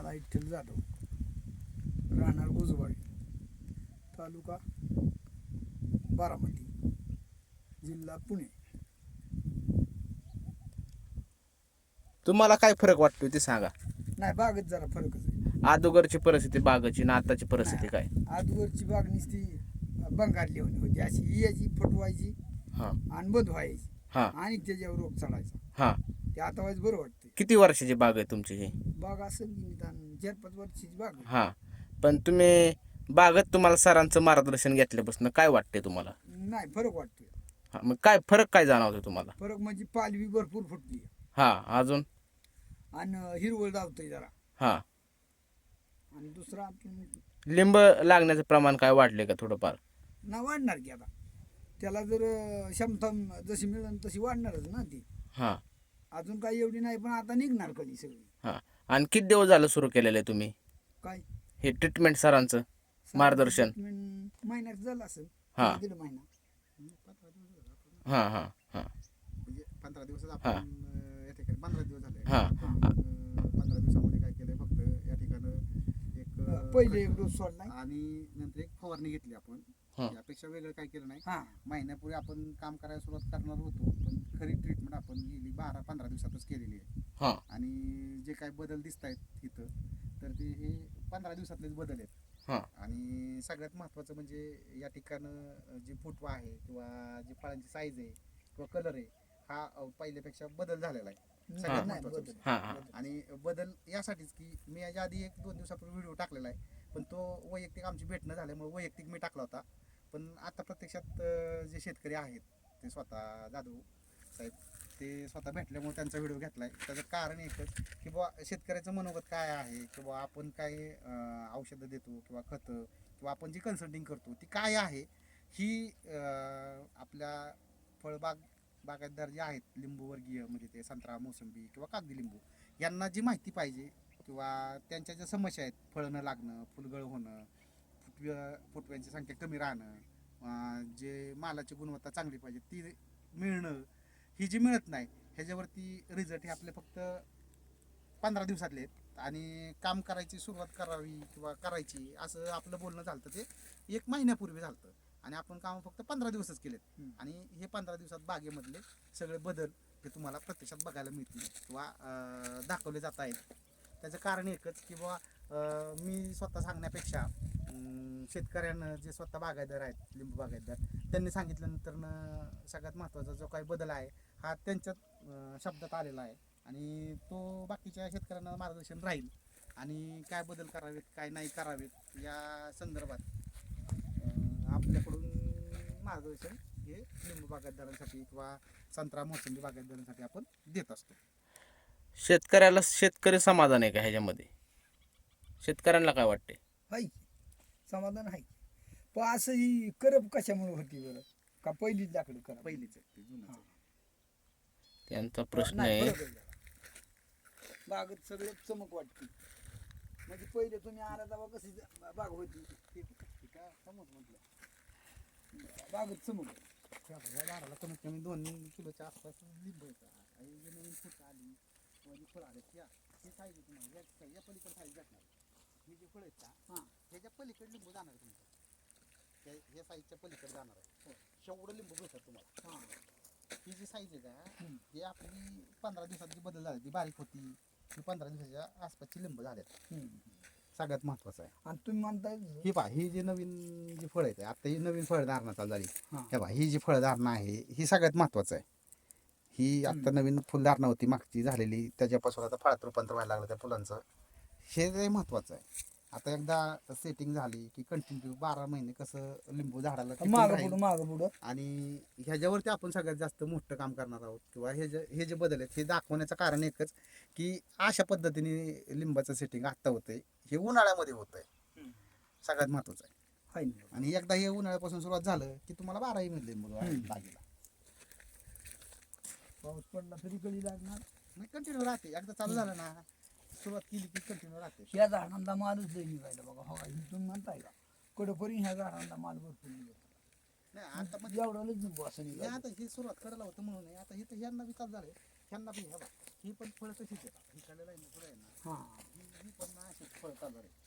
दादा विठ्ठल जाधव. राहणार गुजवाडी तालुका बारामती जिल्हा पुणे. तुम्हाला काय फरक वाटतोय ते सांगा. नाही बागेत जरा फरकच आहे. अगोदरची परिस्थिती बागाची ना आताची परिस्थिती काय? आजवरची बाग नुसती बंगारली होती. होती अशी यायची फुटवायची हा. आणि बंद व्हायची हा. आणि त्याच्यावर रोग चढायचा. हा. ते आता वाईज बरं वाटते. किती वर्षाची बाग आहे तुमची ही? बाग असेल निदान चार पाच वर्षाची बाग आहे. हा. पण तुम्ही बागत तुम्हाला सरांचं मार्गदर्शन घेतल्यापासून काय वाटते तुम्हाला? नाही फरक वाटतोय. हा मग काय फरक काय जाणवतो तुम्हाला? फरक म्हणजे पालवी भरपूर फुटली. हा अजून? आणि हिरवळ धावतोय जरा. हा. आणि दुसरा आपण लिंब लागण्याचं प्रमाण काय वाढले का थोडंफार? ना वाढणार की आता. त्याला जर अं, क्षमता जशी मिळेल तशी वाढणारच ना ती. हा. अजून काही एवढी नाही पण आता निघणार कधी सगळी. हा. आणि किती दिवस झालं सुरू केलेलं आहे तुम्ही? काय? हे ट्रीटमेंट सरांचं मार्गदर्शन. महिन्यात झालं असेल. हा. दीड महिना? हा हा हा. म्हणजे पंधरा दिवसात हा. आपण अं, या ठिकाणी पंधरा दिवस झाले. हा. अं, पंधरा दिवसामध्ये काय केलंय फक्त? या ठिकाणी एक अं, पहिले एक डोस सोडलाय. आणि नंतर एक फवारणी घेतली आपण. हा. यापेक्षा वेगळं काय केलं नाही. हा. महिन्यापूर्वी आपण काम करायला सुरुवात करणार होतो पण खरी ट्रीटमेंट पंधरा दिवसातच केलेली आहे. हा. आणि जे काही बदल दिसत आहेत इथं तर ते हे पंधरा दिवसातलेच बदल आहेत. हा. आणि सगळ्यात महत्त्वाचं म्हणजे या ठिकाणं जी फुटवा आहे किंवा जी फळांची साईज आहे किंवा कलर आहे हा अ, पहिल्यापेक्षा बदल झालेला आहे. सगळ्यात नाही, महत्त्वाचं बदल. हा हा. आणि बदल यासाठीच की मी याच्या आधी एक दोन दिवसापूर्वी व्हिडिओ टाकलेला आहे पण तो वैयक्तिक आमची भेटणं झाल्यामुळे वैयक्तिक मी टाकला होता. पण आता प्रत्यक्षात अं, जे शेतकरी आहेत ते स्वतः जाधव साहेब ते स्वतः भेटल्यामुळे त्यांचा व्हिडिओ घेतलाय. त्याचं कारण एकच की बुवा शेतकऱ्याचं मनोगत काय आहे? किंवा आपण काय औषधं देतो किंवा खतं किंवा आपण जी कन्सल्टिंग करतो ती काय आहे? ही आपल्या फळबाग बागायतदार जे आहेत लिंबूवर्गीय म्हणजे ते संत्रा मोसंबी किंवा कागदी लिंबू यांना जी माहिती पाहिजे किंवा त्यांच्या ज्या समस्या आहेत फळं न लागणं फुलगळ होणं फुटव्या फुटव्यांची संख्या कमी राहणं जे मालाची गुणवत्ता चांगली पाहिजे ती मिळणं ही जी मिळत नाही ह्याच्यावरती रिझल्ट हे आपले फक्त पंधरा दिवसातले आहेत. आणि काम करायची सुरुवात करावी किंवा करायची असं आपलं बोलणं झालं ते एक महिन्यापूर्वी झालं आणि आपण काम फक्त पंधरा दिवसच केलेत. आणि हे पंधरा दिवसात बागेमधले सगळे बदल हे तुम्हाला प्रत्यक्षात बघायला मिळतील किंवा दाखवले जात आहेत. त्याचं कारण एकच की बुवा अं, मी स्वतः सांगण्यापेक्षा अं, शेतकऱ्यांना जे स्वतः बागायतदार आहेत लिंबू बागायतदार त्यांनी सांगितल्यानंतर सगळ्यात महत्त्वाचा जो काही बदल आहे हा त्यांच्यात अं, शब्दात आलेला आहे. आणि तो बाकीच्या शेतकऱ्यांना मार्गदर्शन राहील. आणि काय बदल करावेत काय नाही करावेत या संदर्भात अं, आपल्याकडून मार्गदर्शन हे लिंबू बागायतदारांसाठी किंवा संत्रा मोसंबी बागायतदारांसाठी आपण देत असतो. शेतकऱ्याला शेतकरी समाधान आहे का ह्याच्यामध्ये? शेतकऱ्यांना काय वाटते हाय. समाधान आहे. पण असं ही करप कशामुळे होती बरं? का पहिलीच लाकडं करा पहिलीच आहे ती जुनंच आहे. त्यांचा प्रश्न नाही, आहे. फरक आहे. जरा. बागेत सगळं चमक वाटते. म्हणजे पहिले तुम्ही आला तेव्हा कशी जा- बाग होती? ते- ते काय समज म्हटलं. बागेत चमक. आहे. त्या या झाडाला कमीत कमी दोन किलोच्या आसपास लिंब येतं आणि जे नवीन फुट आली. किंवा जी फळं आली. त्या हे साईज आहे तुम्हाला या- या पलीकडे साईज भेटणार ही जी फळं आहेत का? हां. पलीकडे लिंबू जाणार आहे तुमचं. ह्या साईजच्या पलीकडे जाणार आहे. शेवढं लिंबू भेटतात तुम्हाला. हां. ही जी साईज आहे का. ही आपली पंधरा दिवसात जी बदल झाली ती बारीक होती ती पंधरा दिवसाच्या आसपासची लिंब झाल्यात. सगळ्यात महत्वाचं आहे. आणि तुम्ही म्हणताय ही पहा ही जी नवीन जी फळं आहेत आता ही नवीन फळधारणा चालू झाली. हां. हे पहा ही जी फळधारणा आहे ही सगळ्यात महत्वाचं आहे. ही आता नवीन फुलधारणा होती मागची झालेली त्याच्यापासून आता फळात रूपांतर व्हायला लागलं त्या फुलांचं. हे महत्वाचं आहे. आता एकदा सेटिंग झाली की कंटिन्यू बारा महिने कसं लिंबू झाडाला टिकून मागं राहील. पुढं मागं पुढं. आणि ह्याच्यावरती आपण सगळ्यात जास्त मोठं काम करणार आहोत. किंवा हे जे हे जे बदल आहेत हे दाखवण्याचं कारण एकच की अशा पद्धतीने लिंबाचं सेटिंग आत्ता होतंय. हे उन्हाळ्यामध्ये होतंय. सगळ्यात महत्वाचं आहे. हाय ना. आणि एकदा हे उन्हाळ्यापासून सुरुवात झालं की तुम्हाला बाराही मिळले लिंबू हम्म. बागेला पाऊस पडला तरी कधी लागणार? नाही कंटिन्यू राहते. एकदा चालू झालं ना सुरुवात केली की कंटिन्यू राहते. ह्या झाडांना मालच लई निघायला बघा. हो ही तुम्ही म्हणताय का कडपरी ह्या झाडांना माल भरपूर निघतो नाही आता म्हणजे एवढा निघू असं हे निघालं आता हे सुरुवात करायला होतं म्हणून नाही. आता हे तर ह्यांना विकास झाले ह्यांना बी हवा ही पण फळं तशीच येतात ही कळलेला आहे ना फळं आहे ना. हां. ही पण ना अशी हजार आहे